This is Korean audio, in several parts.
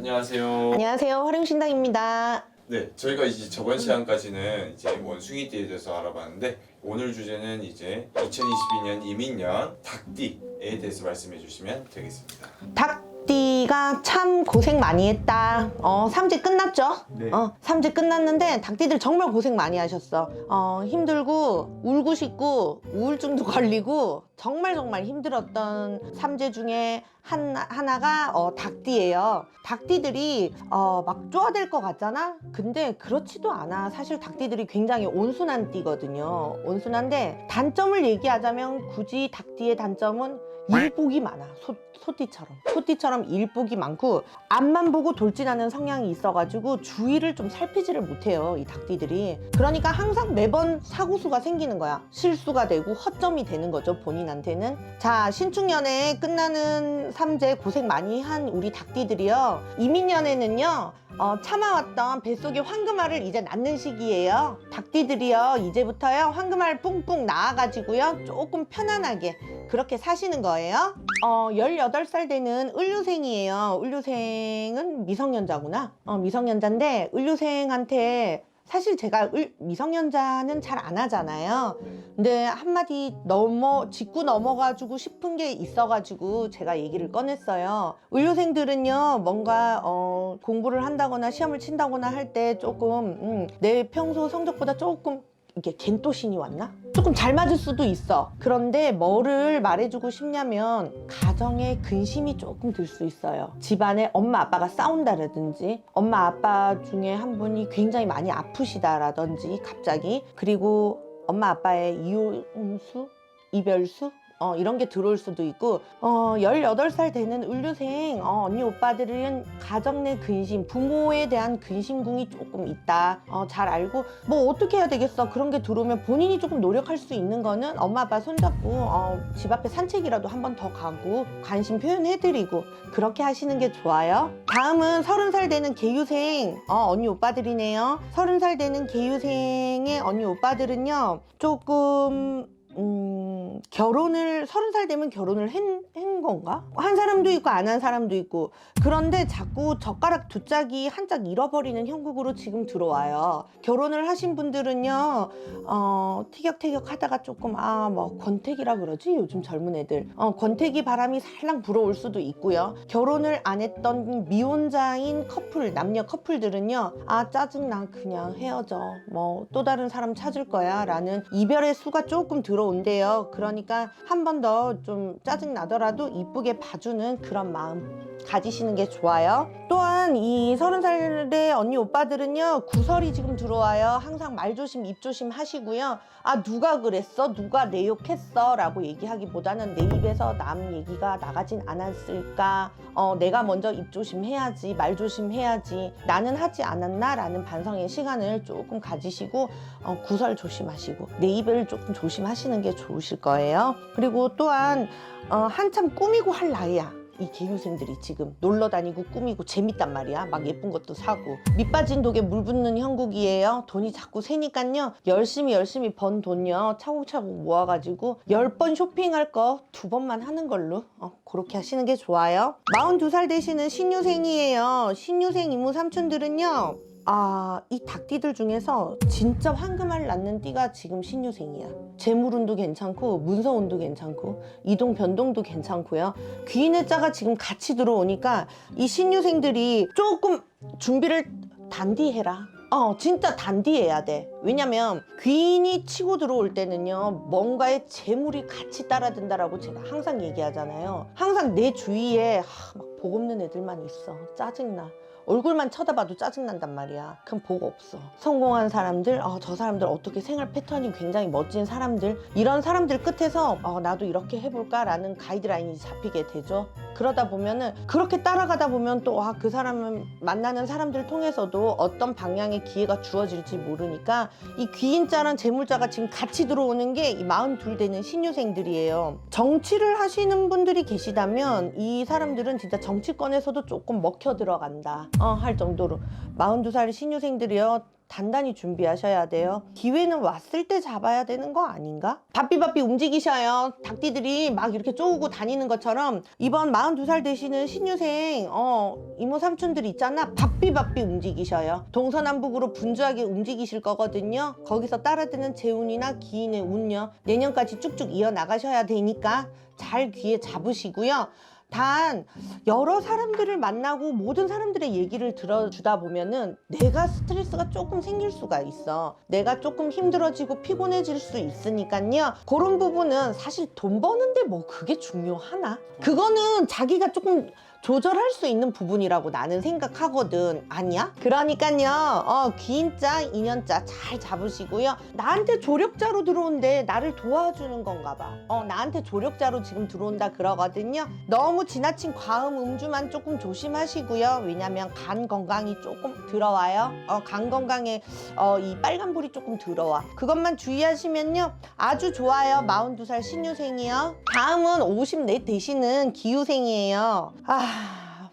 쌤 안녕하세요. 안녕하세요. 활용신당입니다. 네, 저희가 이제 저번 시간까지는 이제 원숭이띠에 대해서 알아봤는데 오늘 주제는 이제 2022년 이민년 닭띠에 대해서 말씀해 주시면 되겠습니다. 닭 띠가 참 고생 많이 했다. 어, 삼재 끝났죠? 네. 어, 삼재 끝났는데 닭띠들 정말 고생 많이 하셨어. 어, 힘들고 울고 싶고 우울증도 걸리고 정말 정말 힘들었던 삼재 중에 한, 하나가 어, 닭띠예요. 닭띠들이 어, 막 쪼아댈 것 같잖아? 근데 그렇지도 않아. 사실 닭띠들이 굉장히 온순한 띠거든요. 온순한데 단점을 얘기하자면 굳이 닭띠의 단점은 일복이 많아. 소, 소띠처럼. 소띠처럼 일복이 많고 앞만 보고 돌진하는 성향이 있어가지고 주위를 좀 살피지를 못해요. 이 닭띠들이. 그러니까 항상 매번 사고수가 생기는 거야. 실수가 되고 허점이 되는 거죠. 본인한테는. 자, 신축년에 끝나는 삼재 고생 많이 한 우리 닭띠들이요. 이민년에는요. 어, 참아왔던 뱃속의 황금알을 이제 낳는 시기예요. 닭띠들이요. 이제부터요. 황금알 뿡뿡 낳아가지고요. 조금 편안하게 그렇게 사시는 거예요. 어, 18살 되는 을류생이에요. 을류생은 미성년자구나. 어, 미성년자인데 을류생한테 사실 제가 을- 미성년자는 잘 안 하잖아요. 근데 한마디 넘어 짚고 넘어가지고 싶은 게 있어가지고 제가 얘기를 꺼냈어요. 의료생들은요 뭔가 어, 공부를 한다거나 시험을 친다거나 할 때 조금 음, 내 평소 성적보다 조금 이게 겐또신이 왔나? 조금 잘 맞을 수도 있어. 그런데 뭐를 말해주고 싶냐면 가정에 근심이 조금 들 수 있어요. 집안에 엄마 아빠가 싸운다라든지 엄마 아빠 중에 한 분이 굉장히 많이 아프시다라든지 갑자기 그리고 엄마 아빠의 이혼수, 이별수 어, 이런 게 들어올 수도 있고, 어, 18살 되는 을류생, 어, 언니 오빠들은 가정 내 근심, 부모에 대한 근심궁이 조금 있다. 어, 잘 알고, 뭐 어떻게 해야 되겠어. 그런 게 들어오면 본인이 조금 노력할 수 있는 거는 엄마 아빠 손잡고, 어, 집 앞에 산책이라도 한 번 더 가고, 관심 표현해드리고, 그렇게 하시는 게 좋아요. 다음은 30살 되는 개유생, 어, 언니 오빠들이네요. 30살 되는 개유생의 언니 오빠들은요, 조금, 음, 결혼을 서른 살 되면 결혼을 한, 한 건가? 한 사람도 있고 안 한 사람도 있고 그런데 자꾸 젓가락 두 짝이 한 짝 잃어버리는 형국으로 지금 들어와요. 결혼을 하신 분들은요, 어, 티격태격 하다가 조금 아 뭐 권태기라 그러지 요즘 젊은 애들 어, 권태기 바람이 살랑 불어올 수도 있고요. 결혼을 안 했던 미혼자인 커플 남녀 커플들은요, 아 짜증 나 그냥 헤어져 뭐 또 다른 사람 찾을 거야라는 이별의 수가 조금 들어온대요. 그 러니까 한 번 더 좀 짜증 나더라도 이쁘게 봐주는 그런 마음 가지시는 게 좋아요. 또한 이 서른 살의 언니 오빠들은요 구설이 지금 들어와요. 항상 말 조심, 입 조심 하시고요. 아 누가 그랬어, 누가 내 욕했어 라고 얘기하기보다는 내 입에서 남 얘기가 나가진 않았을까. 어 내가 먼저 입 조심 해야지, 말 조심 해야지. 나는 하지 않았나 라는 반성의 시간을 조금 가지시고 어, 구설 조심하시고 내 입을 조금 조심하시는 게 좋으실 거예요. 그리고 또한 어, 한참 꾸미고 할 나이야. 이 개유생들이 지금 놀러 다니고 꾸미고 재밌단 말이야. 막 예쁜 것도 사고. 밑 빠진 독에 물 붓는 형국이에요. 돈이 자꾸 새니까요. 열심히 열심히 번 돈요. 차곡차곡 모아가지고 열번 쇼핑할 거 두 번만 하는 걸로 어, 그렇게 하시는 게 좋아요. 42살 되시는 신유생이에요. 신유생 이모 삼촌들은요. 아, 이 닭띠들 중에서 진짜 황금알 낳는 띠가 지금 신유생이야. 재물운도 괜찮고, 문서운도 괜찮고, 이동 변동도 괜찮고요. 귀인의 자가 지금 같이 들어오니까 이 신유생들이 조금 준비를 단디해라. 어, 진짜 단디해야 돼. 왜냐면 귀인이 치고 들어올 때는요, 뭔가의 재물이 같이 따라든다라고 제가 항상 얘기하잖아요. 항상 내 주위에 하, 막 복 없는 애들만 있어. 짜증나. 얼굴만 쳐다봐도 짜증난단 말이야. 그럼 복 없어. 성공한 사람들, 어, 저 사람들 어떻게 생활 패턴이 굉장히 멋진 사람들, 이런 사람들 끝에서 어, 나도 이렇게 해볼까라는 가이드라인이 잡히게 되죠. 그러다 보면은 그렇게 따라가다 보면 또 아, 그 사람을 만나는 사람들 통해서도 어떤 방향의 기회가 주어질지 모르니까 이 귀인자랑 재물자가 지금 같이 들어오는 게 이 42 되는 신유생들이에요. 정치를 하시는 분들이 계시다면 이 사람들은 진짜 정치권에서도 조금 먹혀 들어간다 어, 할 정도로 42살 신유생들이요 단단히 준비하셔야 돼요. 기회는 왔을 때 잡아야 되는 거 아닌가? 바삐바삐 움직이셔요. 닭띠들이 막 이렇게 쪼우고 다니는 것처럼 이번 42살 되시는 신유생 어, 이모 삼촌들 있잖아. 바삐바삐 움직이셔요. 동서남북으로 분주하게 움직이실 거거든요. 거기서 따라드는 재운이나 기인의 운요. 내년까지 쭉쭉 이어나가셔야 되니까 잘 귀에 잡으시고요. 단 여러 사람들을 만나고 모든 사람들의 얘기를 들어주다 보면은 내가 스트레스가 조금 생길 수가 있어. 내가 조금 힘들어지고 피곤해질 수 있으니까요. 그런 부분은 사실 돈 버는데 뭐 그게 중요하나? 그거는 자기가 조금 조절할 수 있는 부분이라고 나는 생각하거든. 아니야? 그러니까요. 어, 기인자, 인연자 잘 잡으시고요. 나한테 조력자로 들어온데 나를 도와주는 건가 봐. 어, 나한테 조력자로 지금 들어온다 그러거든요. 너무 지나친 과음 음주만 조금 조심하시고요. 왜냐면 간 건강이 조금 들어와요. 어, 간 건강에 어, 이 빨간불이 조금 들어와. 그것만 주의하시면요. 아주 좋아요. 42살 신유생이요. 다음은 54 되시는 기유생이에요. 아,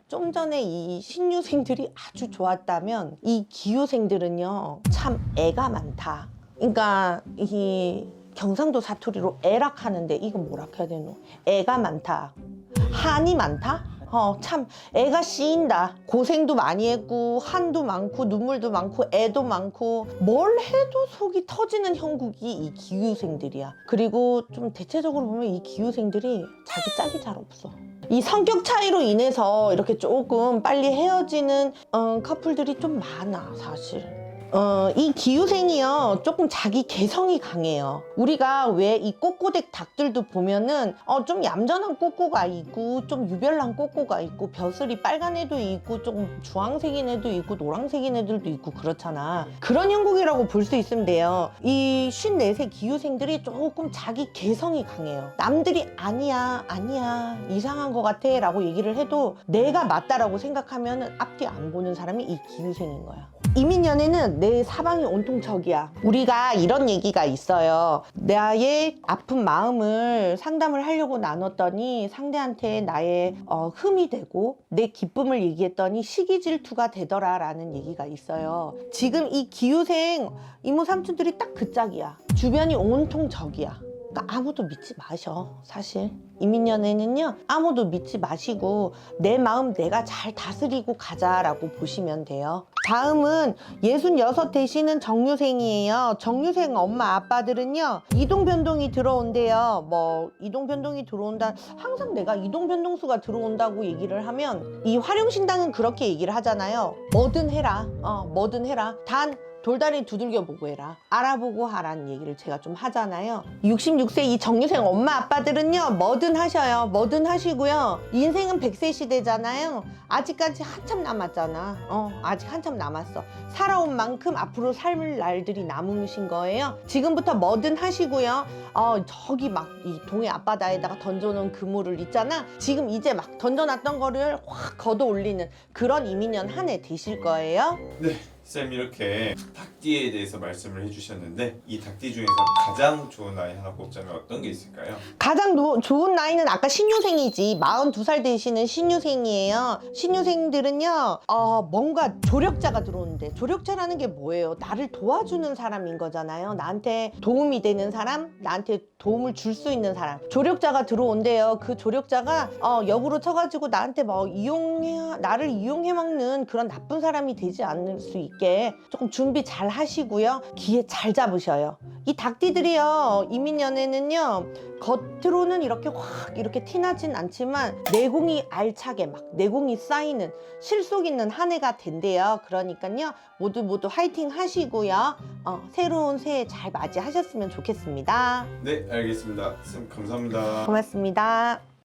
좀 전에 이 신유생들이 아주 좋았다면 이 기유생들은요. 참 애가 많다. 그러니까 이 경상도 사투리로 애락하는데 이거 뭐라 해야 되노? 애가 많다. 한이 많다? 어, 참, 애가 씌인다. 고생도 많이 했고, 한도 많고, 눈물도 많고, 애도 많고, 뭘 해도 속이 터지는 형국이 이 기후생들이야. 그리고 좀 대체적으로 보면 이 기후생들이 자기 짝이 잘 없어. 이 성격 차이로 인해서 이렇게 조금 빨리 헤어지는 어, 커플들이 좀 많아, 사실. 어, 이 기후생이요. 조금 자기 개성이 강해요. 우리가 왜 이 꼬꼬댁 닭들도 보면은 어, 좀 얌전한 꼬꼬가 있고 좀 유별난 꼬꼬가 있고 벼슬이 빨간 애도 있고 조금 주황색인 애도 있고 노란색인 애들도 있고 그렇잖아. 그런 형국이라고 볼 수 있으면 돼요. 이 54세 기후생들이 조금 자기 개성이 강해요. 남들이 아니야, 아니야, 이상한 것 같아 라고 얘기를 해도 내가 맞다라고 생각하면 앞뒤 안 보는 사람이 이 기후생인 거야. 이민연애는 내 사방이 온통 적이야. 우리가 이런 얘기가 있어요. 나의 아픈 마음을 상담을 하려고 나눴더니 상대한테 나의 어, 흠이 되고 내 기쁨을 얘기했더니 시기 질투가 되더라라는 얘기가 있어요. 지금 이 기후생 이모 삼촌들이 딱 그 짝이야. 주변이 온통 적이야. 그러니까 아무도 믿지 마셔 사실. 이민연애는요 아무도 믿지 마시고 내 마음 내가 잘 다스리고 가자라고 보시면 돼요. 다음은 66 되시는 정유생이에요. 정유생 엄마 아빠들은요 이동 변동이 들어온대요. 뭐 이동 변동이 들어온다 항상 내가 이동 변동수가 들어온다고 얘기를 하면 이 활용신당은 그렇게 얘기를 하잖아요. 뭐든 해라. 어 뭐든 해라. 단 돌다리 두들겨 보고 해라. 알아보고 하라는 얘기를 제가 좀 하잖아요. 66세 이 정유생 엄마 아빠들은요, 뭐든 하셔요. 뭐든 하시고요. 인생은 100세 시대잖아요. 아직까지 한참 남았잖아. 어, 아직 한참 남았어. 살아온 만큼 앞으로 살 날들이 남으신 거예요. 지금부터 뭐든 하시고요. 어, 저기 막 이 동해 앞바다에다가 던져놓은 그물을 있잖아. 지금 이제 막 던져놨던 거를 확 걷어 올리는 그런 이민년 한 해 되실 거예요. 네, 쌤 이렇게 닭띠에 대해서 말씀을 해주셨는데 이 닭띠 중에서 가장 좋은 나이 하나 꼽자면 어떤 게 있을까요? 가장 노- 좋은 나이는 아까 신유생이지. 42살 되시는 신유생이에요. 신유생들은요 어, 뭔가 조력자가 들어오는데 조력자라는 게 뭐예요? 나를 도와주는 사람인 거잖아요. 나한테 도움이 되는 사람 나한테 도움을 줄 수 있는 사람. 조력자가 들어온대요. 그 조력자가 어, 역으로 쳐가지고 나한테 뭐 이용해 나를 이용해 먹는 그런 나쁜 사람이 되지 않을 수 있게 조금 준비 잘 하시고요 기회 잘 잡으셔요 이 닭띠들이요 이민연애는요 겉으로는 이렇게 확 이렇게 티나진 않지만 내공이 알차게 막 내공이 쌓이는 실속 있는 한 해가 된대요. 그러니까요 모두 모두 화이팅 하시고요. 어, 새로운 새해 잘 맞이하셨으면 좋겠습니다. 네, 알겠습니다. 쌤 감사합니다. 고맙습니다.